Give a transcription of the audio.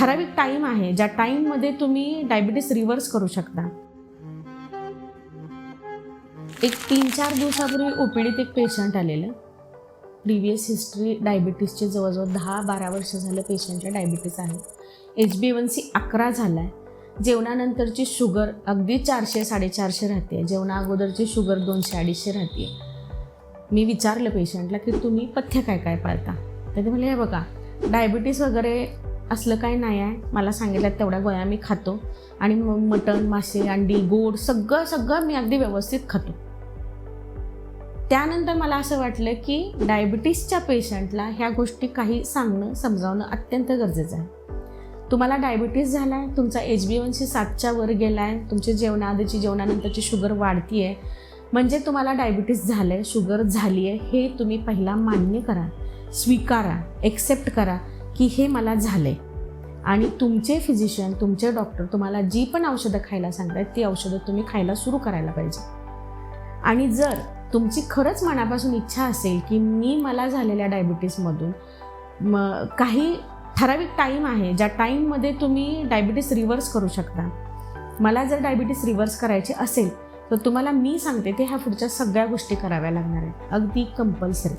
ठराविक टाईम आहे ज्या टाईममध्ये तुम्ही डायबिटीस रिव्हर्स करू शकता. एक तीन चार दिवसापूर्वी ओपीडीत एक पेशंट आलेलं. प्रिव्हियस हिस्ट्री डायबिटीसचे जवळजवळ दहा बारा वर्ष झालं पेशंटला डायबिटीस आहे. एच बी वन सी अकरा झाला आहे जेवणानंतरची शुगर अगदी चारशे साडेचारशे राहते. जेवणा अगोदरची शुगर दोनशे अडीचशे राहते. मी विचारलं पेशंटला की तुम्ही पथ्य काय काय पाळता? तर ते म्हणले हे बघा डायबिटीस वगैरे असलं काय नाही आहे. मला सांगितलं तेवढ्या गोळ्या मी खातो. आणि मग मटण मासे अंडी गोड सगळं सगळं मी अगदी व्यवस्थित खातो. त्यानंतर मला असं वाटलं की डायबिटीसच्या पेशंटला ह्या गोष्टी काही सांगणं समजावणं अत्यंत गरजेचं आहे. तुम्हाला डायबिटीस झाला आहे तुमचा एच बी वनशी सातच्या वर गेला आहे तुमची जेवणाआधीची जेवणानंतरची शुगर वाढती आहे म्हणजे तुम्हाला डायबिटीस झालं आहे शुगर झाली आहे हे तुम्ही पहिला मान्य करा स्वीकारा एक्सेप्ट करा. की हे मला झालं आहे आणि तुमचे फिजिशियन तुमचे डॉक्टर तुम्हाला जी पण औषधं खायला सांगतात ती औषधं तुम्ही खायला सुरू करायला पाहिजे. आणि जर तुमची खरंच मनापासून इच्छा असेल की मी मला झालेल्या डायबिटीसमधून म काही ठराविक टाईम आहे ज्या टाईममध्ये तुम्ही डायबिटीस रिव्हर्स करू शकता. मला जर डायबिटीस रिव्हर्स करायची असेल तर तुम्हाला मी सांगते ते ह्या पुढच्या सगळ्या गोष्टी कराव्या लागणार आहेत. अगदी कंपल्सरी